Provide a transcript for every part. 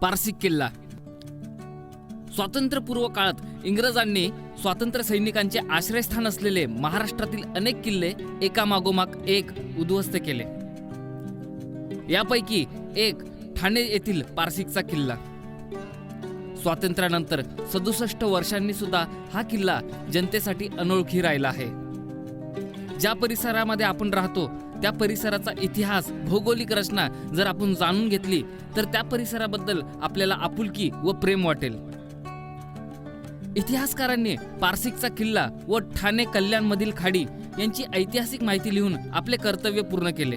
पारसिक किल्ला. स्वातंत्र्यपूर्व काळात इंग्रजांनी स्वातंत्र्य सैनिकांचे आश्रयस्थान असलेले महाराष्ट्रातील अनेक किल्ले एकामागोमाग एक उद्ध्वस्त केले. यापैकी एक ठाणे येथील पारसिकचा किल्ला. स्वातंत्र्यानंतर सदुसष्ट वर्षांनी सुद्धा हा किल्ला जनतेसाठी अनोळखी राहिला आहे. ज्या परिसरामध्ये आपण राहतो त्या परिसराचा इतिहास भौगोलिक रचना जर आपण जाणून घेतली तर त्या परिसराबद्दल आपल्याला आपुलकी व प्रेम वाटेल. इतिहासकारांनी पारसिकचा किल्ला व ठाणे कल्याणमधील खाडी यांची ऐतिहासिक माहिती लिहून आपले कर्तव्य पूर्ण केले.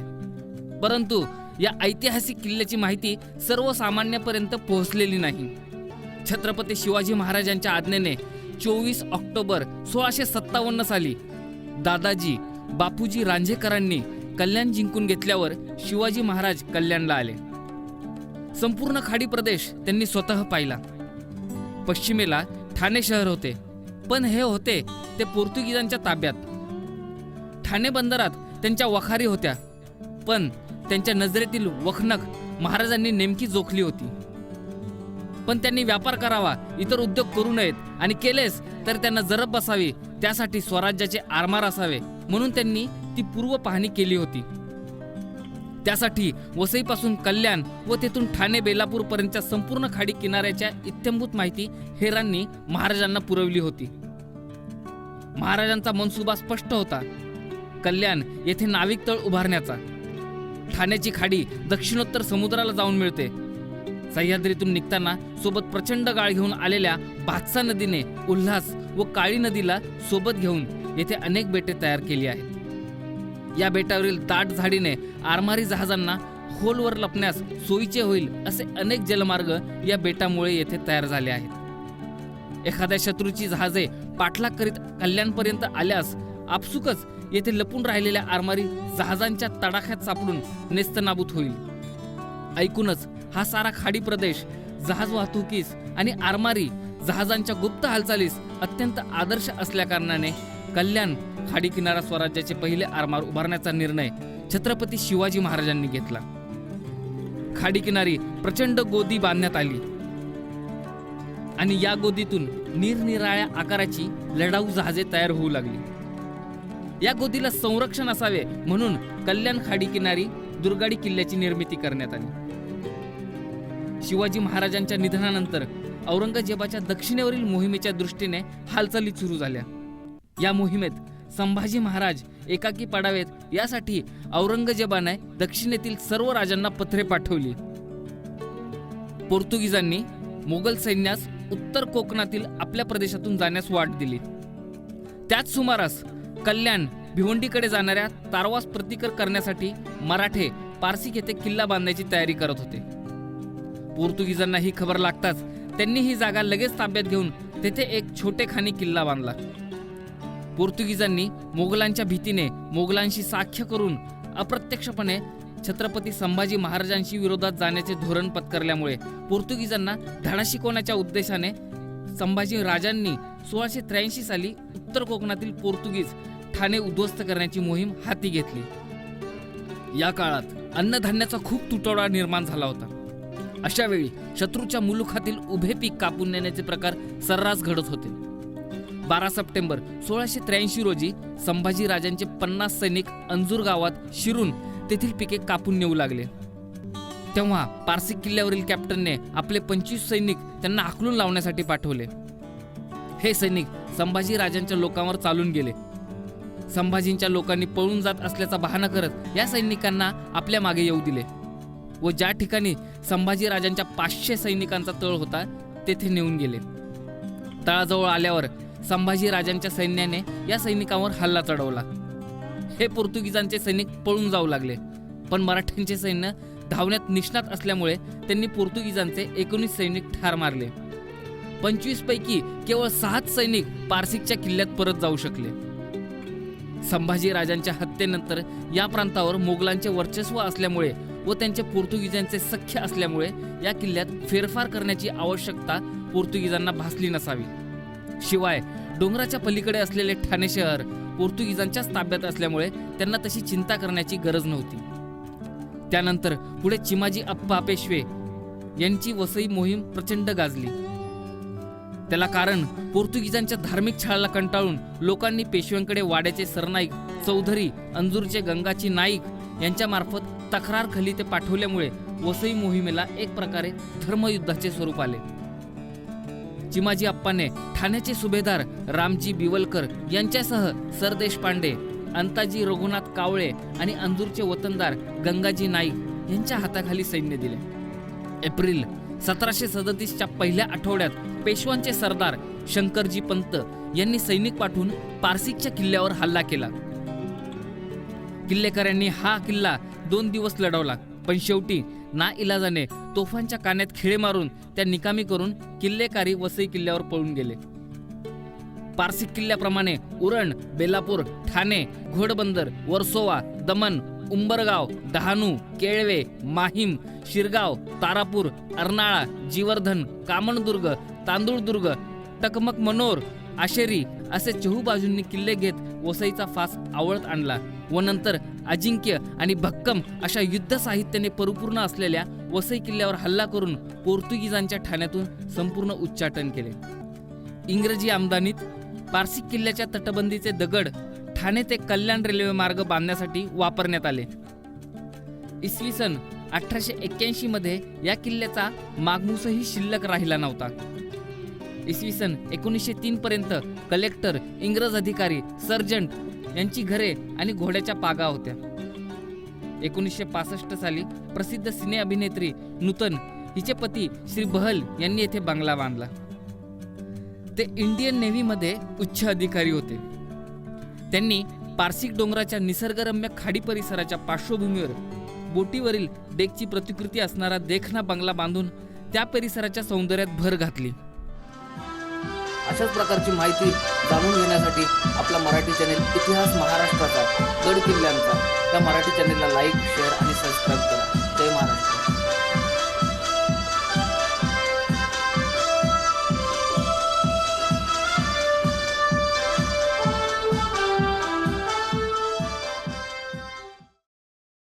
परंतु या ऐतिहासिक किल्ल्याची माहिती सर्वसामान्यापर्यंत पोहोचलेली नाही. छत्रपती शिवाजी महाराजांच्या आज्ञेने चोवीस ऑक्टोबर सोळाशे सत्तावन्न साली दादाजी बापूजी रांझेकरांनी कल्याण जिंकून घेतल्यावर शिवाजी महाराज कल्याणला आले. संपूर्ण खाडी प्रदेश त्यांनी स्वतः पाहिला. पश्चिमेला ठाणे शहर होते पण हे होते ते पोर्तुगीजांच्या ताब्यात. ठाणे बंदरात त्यांच्या वखारी होत्या पण त्यांच्या नजरेतील वखनक महाराजांनी नेमकी जोखली होती. पण त्यांनी व्यापार करावा इतर उद्योग करू नयेत आणि केलेस तर त्यांना जरब बसावी त्यासाठी स्वराज्याचे आरमार असावे म्हणून त्यांनी ती पूर्व पाहणी केली होती. त्यासाठी वसईपासून कल्याण व तेथून ठाणे बेलापूर पर्यंतच्या संपूर्ण खाडी किनाऱ्याच्या इत्यंभूत माहिती हेरांनी महाराजांना पुरवली होती. महाराजांचा मनसुबा स्पष्ट होता. कल्याण येथे नाविक तळ उभारण्याचा. ठाण्याची खाडी दक्षिणोत्तर समुद्राला जाऊन मिळते. सह्याद्रीतून निघताना सोबत प्रचंड गाळ घेऊन आलेल्या भातसा नदीने उल्हास व काळी नदीला सोबत घेऊन येथे अनेक बेटे तयार केली आहेत. या बेटावरील दाट झाडीने आरमारी जहाजांना खोलवर लपण्यास सोयीचे होईल असे अनेक जलमार्ग या बेटामुळे येथे तयार झाले आहेत. एखाद्या शत्रूची जहाजे पाठलाग करीत कल्याणपर्यंत आल्यास आपसुकच येथे लपून राहिलेल्या आरमारी जहाजांच्या तडाख्यात सापडून नेस्तनाबूत होईल. ऐकूनच हा सारा खाडी प्रदेश जहाज वाहतुकीस आणि आरमारी जहाजांच्या गुप्त हालचालीस अत्यंत आदर्श असल्याकारणाने कल्याण खाडी किनारा स्वराज्याचे पहिले आरमार उभारण्याचा निर्णय छत्रपती शिवाजी महाराजांनी घेतला. खाडी किनारी प्रचंड गोदी बांधण्यात आली. आणि या गोदीतून निरनिराळ्या आकाराची लढाऊ जहाजे तयार होऊ लागली. या गोदीला संरक्षण असावे म्हणून कल्याण खाडी किनारी दुर्गाडी किल्ल्याची निर्मिती करण्यात आली. शिवाजी महाराजांच्या निधनानंतर औरंगजेबाच्या दक्षिणेवरील मोहिमेच्या दृष्टीने हालचाली सुरू झाल्या. या मोहिमेत संभाजी महाराज एकाकी पडावेत यासाठी औरंगजेबाने दक्षिणेतील सर्व राजांना पत्रे पाठवली. पोर्तुगीजांनी मोगल सैन्यास उत्तर कोकणातील आपल्या प्रदेशातून जाण्यास वाट दिली. त्याच सुमारास कल्याण भिवंडीकडे जाणाऱ्या तारवास प्रतिकर करण्यासाठी मराठे पारसिक येथे किल्ला बांधण्याची तयारी करत होते. पोर्तुगीजांना ही खबर लागताच त्यांनी ही जागा लगेच ताब्यात घेऊन तेथे एक छोटेखानी किल्ला बांधला. पोर्तुगीजांनी मोगलांच्या भीतीने मोगलांशी साख्य करून अप्रत्यक्षपणे छत्रपती संभाजी महाराजांशी विरोधात जाण्याचे धोरण पत्करल्यामुळे पोर्तुगीजांना धडा शिकवण्याच्या उद्देशाने संभाजी राजांनी सोळाशे त्र्याऐंशी साली उत्तर कोकणातील पोर्तुगीज ठाणे उद्ध्वस्त करण्याची मोहीम हाती घेतली. या काळात अन्नधान्याचा खूप तुटवडा निर्माण झाला होता. अशा वेळी शत्रूच्या मुलुखातील उभे पीक कापून नेण्याचे प्रकार सर्रास घडत होते. बारा सप्टेंबर सोळाशे त्र्याऐंशी रोजी संभाजी राजांचे पन्नास सैनिक अंजूर गावात शिरून तेथील पिके कापून नेऊ लागले. तेव्हा पारसिक किल्ल्यावरील कॅप्टनने आपले पंचवीस सैनिक त्यांना आकलून लावण्यासाठी पाठवले. हे सैनिक संभाजी राजांच्या लोकांवर चालून गेले. संभाजींच्या लोकांनी पळून जात असल्याचा बहाणा करत या सैनिकांना आपल्या मागे येऊ दिले. व ज्या ठिकाणी संभाजी राजांच्या पाचशे सैनिकांचा तळ होता तेथे नेऊन गेले. तळाजवळ आल्यावर संभाजीराजांच्या सैन्याने या सैनिकांवर हल्ला चढवला. हे पोर्तुगीजांचे सैनिक पळून जाऊ लागले पण मराठ्यांचे सैन्य धावण्यात निष्णात असल्यामुळे त्यांनी पोर्तुगीजांचे एकोणीस सैनिक ठार मारले. पंचवीस पैकी केवळ सहाच सैनिक पारसिकच्या किल्ल्यात परत जाऊ शकले. संभाजी राजांच्या हत्येनंतर या प्रांतावर मोगलांचे वर्चस्व असल्यामुळे व त्यांचे पोर्तुगीजांचे सख्य असल्यामुळे या किल्ल्यात फेरफार करण्याची आवश्यकता पोर्तुगीजांना भासली नसावी. शिवाय डोंगराच्या पलीकडे असलेले ठाणे शहर पोर्तुगीजांच्याच ताब्यात असल्यामुळे त्यांना तशी चिंता करण्याची गरज नव्हती. त्यानंतर पुढे चिमाजी अप्पा पेशवे यांची वसई मोहीम प्रचंड गाजली. त्याला कारण पोर्तुगीजांच्या धार्मिक छळाला कंटाळून लोकांनी पेशव्यांकडे वाड्याचे सरनाईक चौधरी अंजूरचे गंगाची नाईक यांच्यामार्फत तक्रार खली ते पाठवल्यामुळे वसई मोहिमेला एक प्रकारे धर्मयुद्धाचे स्वरूप आले. चिमाजी अप्पाने ठाण्याचे सुभेदार रामजी बिवलकर यांच्यासह सरदेश पांडे अंताजी रघुनाथ कावळे आणि अंजूरचे वतनदार गंगाजी नाईक यांच्या हाताखाली सैन्य दिले. एप्रिल सतराशे सदतीसच्या पहिल्या आठवड्यात पेशवांचे सरदार शंकरजी पंत यांनी सैनिक पाठवून पारसिकच्या किल्ल्यावर हल्ला केला. किल्लेकरांनी हा किल्ला दोन दिवस लढवला. पण शेवटी ना इलाजाने तोफांच्या कान्यात खिळे मारून त्या निकामी करून किल्लेकारी वसई किल्ल्यावर पळून गेले. पारसिक किल्ल्याप्रमाणे उरण बेलापूर ठाणे घोडबंदर वर्सोवा दमन उंबरगाव डहाणू केळवे माहीम शिरगाव तारापूर अर्नाळा जीवर्धन कामणदुर्ग तांदूळदुर्ग टकमक मनोर आशेरी असे चहूबाजूंनी किल्ले घेत वसईचा फास आवळत आणला व नंतर अजिंक्य आणि भक्कम अशा युद्ध साहित्याने परिपूर्ण असलेल्या वसई किल्ल्यावर हल्ला करून पोर्तुगीजांच्या ठाण्यातून संपूर्ण उच्चाटन केले. इंग्रजी आमदानीत पारसिक किल्ल्याच्या तटबंदीचे दगड ठाणे ते कल्याण रेल्वे मार्ग बांधण्यासाठी वापरण्यात आले. इसवी सन अठराशे एक्क्याऐंशी मध्ये या किल्ल्याचा मागमूसही शिल्लक राहिला नव्हता. इसवी सन एकोणीसशे तीन पर्यंत कलेक्टर इंग्रज अधिकारी सर्जंट यांची घरे आणि घोड्याच्या पागा होत्या. एकोणीसशे पासष्ट साली प्रसिद्ध सिने अभिनेत्री नूतन हिचे पती श्री बहल यांनी येथे बंगला बांधला. ते इंडियन नेव्हीमध्ये उच्च अधिकारी होते. त्यांनी पारसिक डोंगराच्या निसर्गरम्य खाडी परिसराच्या पार्श्वभूमीवर बोटीवरील डेकची प्रतिकृती असणारा देखना बंगला बांधून त्या परिसराच्या सौंदर्यात भर घातली. अशाच प्रकारची माहिती जाणून घेण्यासाठी आपला मराठी चॅनेल इतिहास महाराष्ट्राचा गड किल्ल्यांचा. त्या मराठी चॅनेलला लाईक शेअर आणि सबस्क्राईब करा.